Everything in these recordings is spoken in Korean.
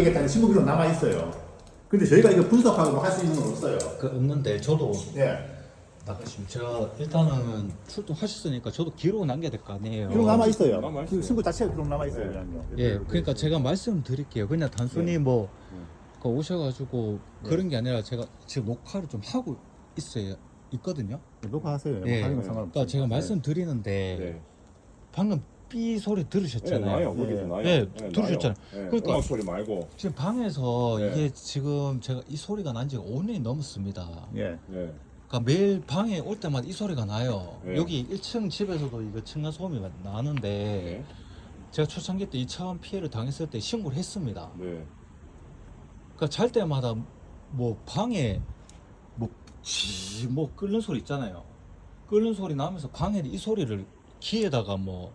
이게 다 신고기록 남아 있어요. 근데 저희가 이거 분석하고 할 수 있는 건 없어요. 그 없는데 저도 예. 나가시면 제가 일단은 출동하셨으니까 저도 기록 남겨야 될 거 아니에요. 기록 남아 있어요. 남아 있어요. 그 신고 자체가 기록 남아 있어요. 그냥요. 예, 그러니까 제가 말씀드릴게요. 그냥 단순히 뭐 네. 그 오셔가지고 그런 게 아니라 제가 지금 녹화를 좀 하고 있어요. 있거든요. 녹화하세요. 예. 하는 건 상관없어요. 그러니까 제가 말씀드리는데 네. 방금 삐 소리 네, 들으셨잖아요. 나요. 거기서 예. 나요. 예, 네, 들으셨잖아요. 나요. 예, 그러니까- 음악 소리 말고. 지금 방에서 네. 이게 지금 제가 이 소리가 난 지가 5년이 넘었습니다. 예. 예. 그러니까 매일 방에 올 때마다 이 소리가 나요. 네. 여기 1층 집에서도 이거 층간 소음이 나는데 네. 제가 초창기 때이 차원 피해를 당했을 때 신고를 했습니다. 네. 그러니까 잘 때마다 뭐 방에 뭐지뭐 끓는 소리 있잖아요. 끓는 소리 나면서 방에 이 소리를 귀에다가 뭐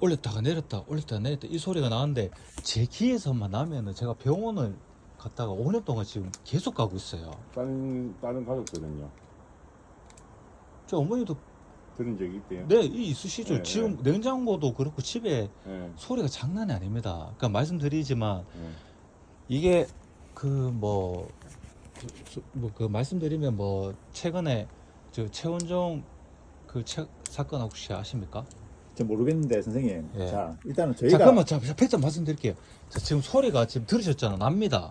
올렸다가 내렸다 올렸다가 내렸다 이 소리가 나는데 제 귀에서만 나면은 제가 병원을 갔다가 5년 동안 지금 계속 가고 있어요. 다른 다른 가족들은요. 저 어머니도 들은 적이 있대요. 네 이 있으시죠. 네, 지금 냉장고도 그렇고 집에 예. 소리가 장난이 아닙니다. 그러니까 말씀드리지만 예. 이게 그뭐 뭐 그 말씀드리면 뭐 최근에 저 최원종 그 채- 사건 혹시 아십니까? 저 모르겠는데 선생님. 예. 자 일단은 자 저희가 자 팩트 말씀드릴게요. 자 지금 소리가 지금 들으셨잖아 납니다.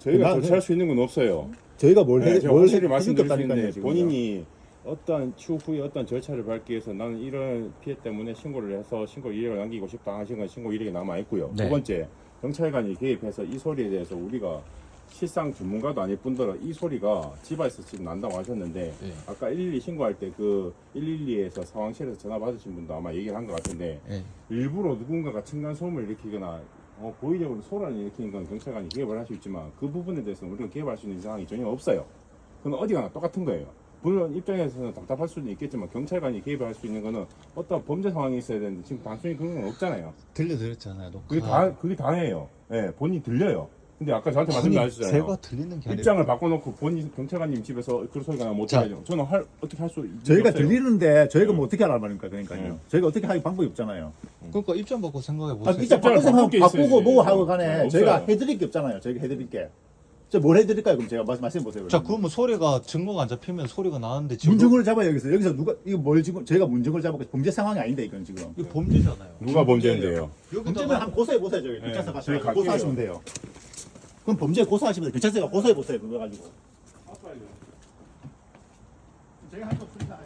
저희가 나- 조치할 수 있는 건 없어요. 저희가 뭘 해, 네, 제가 뭘 확실히 해줄 게 말씀드릴 수 없다니까요, 있는데 지금. 본인이 어떤 추후에 어떤 절차를 밟기 위해서 나는 이런 피해 때문에 신고를 해서 신고 이력을 남기고 싶다 하신 건 신고 이력이 남아 있고요. 네. 두 번째 경찰관이 개입해서 이 소리에 대해서 우리가 실상 전문가도 아닐 뿐더러 이 소리가 집에서 지금 난다고 하셨는데 예. 아까 112 신고할 때 그 112에서 상황실에서 전화 받으신 분도 아마 얘기를 한 것 같은데 예. 일부러 누군가가 층간 소음을 일으키거나 어, 고의적으로 소란을 일으키는 건 경찰관이 개입을 할 수 있지만 그 부분에 대해서는 우리가 개입할 수 있는 상황이 전혀 없어요. 그건 어디 가나 똑같은 거예요. 물론 입장에서는 답답할 수는 있겠지만 경찰관이 개입할 수 있는 거는 어떤 범죄 상황이 있어야 되는데 지금 단순히 그런 건 없잖아요. 들려드렸잖아요. 녹화. 그게 다 그게 다예요. 예, 본인 들려요. 근데 아까 저한테 아니, 말씀하셨잖아요. 제가 들리는 게 아니라 입장을 바꿔놓고 본인 경찰관님 집에서 그런 소리가 나면 자. 어떻게 하죠? 저는 할 어떻게 할 수 있는 저희가 없어요. 들리는데 저희가 네. 뭐 어떻게 하란 말입니까? 그러니까요. 네. 저희가 어떻게 할 방법이 없잖아요. 그러니까 입장 바꿔 생각해 아, 보세요. 진짜 입장을 바꿔서 바꿀 게 바꾸고 있어야지. 뭐 하고 간에 없어요. 저희가 해드릴 게 없잖아요. 저희가 해드릴 게. 저 뭘 해드릴까요? 그럼 제가 말씀, 말씀해 보세요. 자 그러면 소리가 증거가 안 잡히면 소리가 나는데 지금 문증을 잡아요 여기서 여기서 누가 이거 뭘 지금 저희가 문증을 잡고 범죄 상황이 아닌데 이건 지금 이거 범죄잖아요. 누가 범죄인데요? 여기다가 한번 고소해 보세요 저기 네, 저희 갈게요. 고소하시면 돼요. 그럼 범죄 고소하시면 돼요. 경찰서가 고소해 보세요 그거 가지고. 저희가 할거 없습니다.